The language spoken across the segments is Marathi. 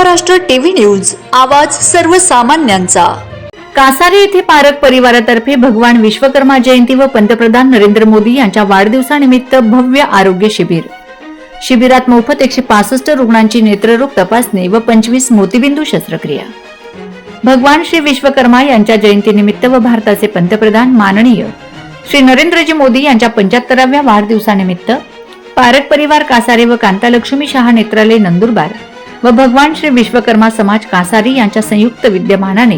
महाराष्ट्र टीव्ही न्यूज आवाज सर्वसामान्यांचा. कासारे येथे पारक परिवारातर्फे भगवान विश्वकर्मा जयंती व पंतप्रधान नरेंद्र मोदी यांच्या वाढदिवसानिमित्त भव्य आरोग्य शिबिर. शिबिरात मोफत एकशे पासष्ट रुग्णांची नेत्ररोग तपासणी व पंचवीस मोतीबिंदू शस्त्रक्रिया. भगवान श्री विश्वकर्मा यांच्या जयंतीनिमित्त व भारताचे पंतप्रधान माननीय श्री नरेंद्रजी मोदी यांच्या पंच्याहत्तराव्या वाढदिवसानिमित्त पारक परिवार कासारे व कांतालक्ष्मी शहा नेत्रालय नंदुरबार व भगवान श्री विश्वकर्मा समाज कासारी यांच्या संयुक्त विद्यमानाने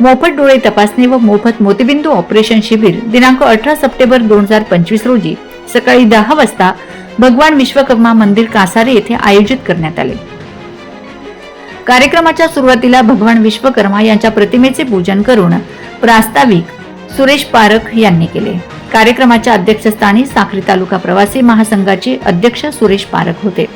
मोफत डोळे तपासणी व मोफत मोतीबिंदू ऑपरेशन शिबिर दिनांक अठरा सप्टेंबर दोन हजार पंचवीस रोजी सकाळी दहा वाजता भगवान विश्वकर्मा मंदिर कासारी येथे आयोजित करण्यात आले. कार्यक्रमाच्या सुरुवातीला भगवान विश्वकर्मा यांच्या प्रतिमेचे पूजन करून प्रास्ताविक सुरेश पारख यांनी केले. कार्यक्रमाच्या अध्यक्षस्थानी साखरी तालुका प्रवासी महासंघाचे अध्यक्ष सुरेश पारख होते.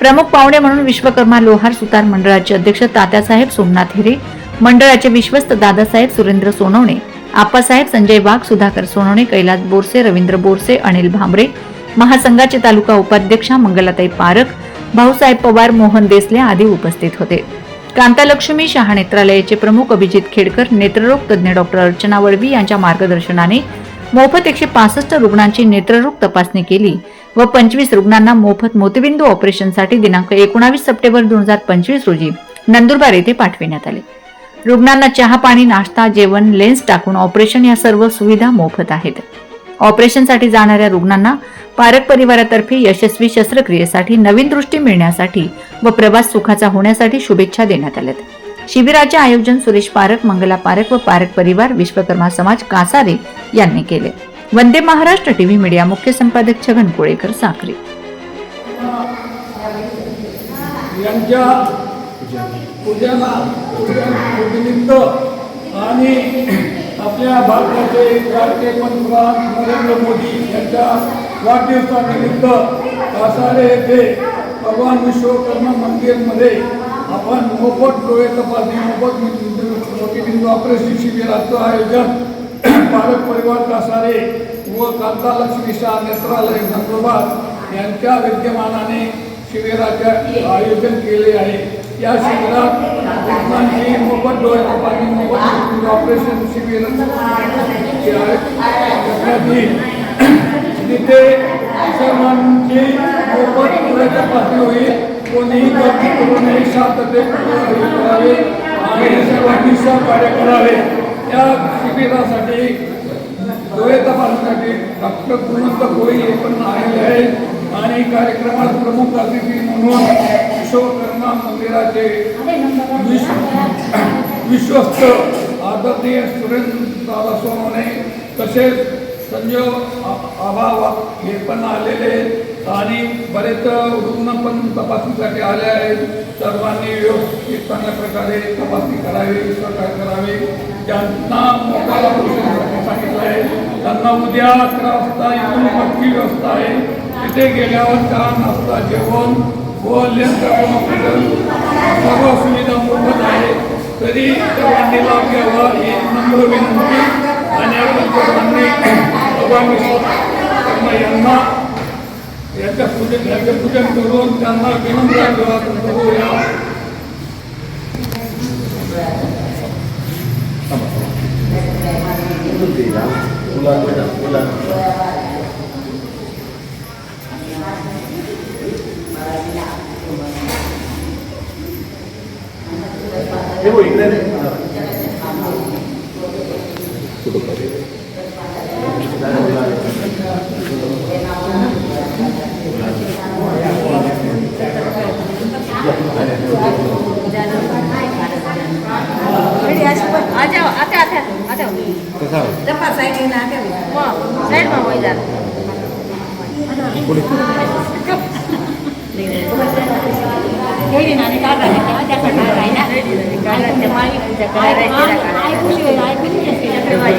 प्रमुख पाहुणे म्हणून विश्वकर्मा लोहार सुतार मंडळाचे अध्यक्ष तात्यासाहेब सोमनाथ हिरे मंडळाचे विश्वस्त दादासाहेब सुरेंद्र सोनवणे आप्पासाहेब संजय वाघ सुधाकर सोनवणे कैलास बोरसे रवींद्र बोरसे अनिल भांबरे महासंघाचे तालुका उपाध्यक्षा मंगलाताई पारख भाऊसाहेब पवार मोहन देसले आदी उपस्थित होते. कांतालक्ष्मी शहा नेत्रालयाचे प्रमुख अभिजित खेडकर नेत्ररोग तज्ज्ञ डॉक्टर अर्चना वळवी यांच्या मार्गदर्शनाने मोफत एकशे पासष्ट रुग्णांची नेत्ररोग तपासणी केली. व पंचवीस रुग्णांना मोफत मोतीबिंदू ऑपरेशनसाठी दिनांक एकोणावीस सप्टेंबर दोन हजार पंचवीस रोजी नंदुरबार येथे पाठविण्यात आले. रुग्णांना चहा पाणी नाश्ता जेवण लेन्स टाकून ऑपरेशन या सर्व सुविधा मोफत आहेत. ऑपरेशनसाठी जाणाऱ्या रुग्णांना पारक परिवारातर्फे यशस्वी शस्त्रक्रियेसाठी नवीन दृष्टी मिळण्यासाठी व प्रवास सुखाचा होण्यासाठी शुभेच्छा देण्यात आल्यात. शिबिराचे आयोजन सुरेश पारक मंगला पारक व पारक परिवार विश्वकर्मा समाज कासारे यांनी केले. वंदे महाराष्ट्र टीव्ही मीडिया मुख्य संपादक छगन कोळेकर साखरे यांच्या पूजनिमित्त आणि आपल्या भारताचे राष्ट्रीय पंतप्रधान नरेंद्र मोदी यांच्या वाढदिवसानिमित्त कासारे येथे भगवान विश्वकर्मा मंदिरमध्ये आपण मोफत डोळे तपासणी मोफत मोतीबिंदू ऑपरेशन शिबिराचं आयोजन पालक परिवारात असणारे व कांता लक्ष्मीशा नेत्रालय नंदुरबार यांच्या विद्यमानाने शिबिराचे आयोजन केले आहे. या शिबिरात रुग्णांची मोफत डोळे पाणी मोफत ऑपरेशन शिबिर तिथे सर्वांची मोफत डोळे तपासणी होईल कोणीही गर्दी करू नये शांतते करावे आणि सर्वांनी सहकार्य करावे. या शिबिरासाठी डोळे तपासण्यासाठी डॉक्टर गुणवंत कोळी हे पण आलेले आहेत. आणि कार्यक्रमात प्रमुख अतिथी म्हणून विश्वकर्मा मंदिराचे विश्व विश्वस्त आदरणीय सुरेंद्र सोनवणे तसेच संजय अभाव हे पण आलेले आहेत. आणि बरेच रुग्ण पण तपासणीसाठी आले आहेत. सर्वांनी व्यवस्थित चांगल्या प्रकारे तपासणी करावी सहकार्य करावे. ज्यांना मोबाईल सांगितलं आहे त्यांना उद्या अकरा वाजता इथून पक्की व्यवस्था आहे. तिथे गेल्यावर चहा नाश्ता जेवण व लेन्स ऑपरेशन सर्व सुविधा मोफत आहे तरी सर्वांनी लाभ घ्यावा ही नम्र विनंती. आणि आपण सर्वांनी त्यांच्या पूजन करून त्यांना विनंती करूया हे इकडे આ જાઓ આ ત્યાં આ જાઓ જપ્પા સાઈડ ના જાઓ સાઈડમાં હોય જાય કેવી નાની કાકા ને કાકા કાકા ના કાકા તે મારી કાકા રે કાકા આઈ પૂછી આઈ પૂછી છે કે પ્રવાસ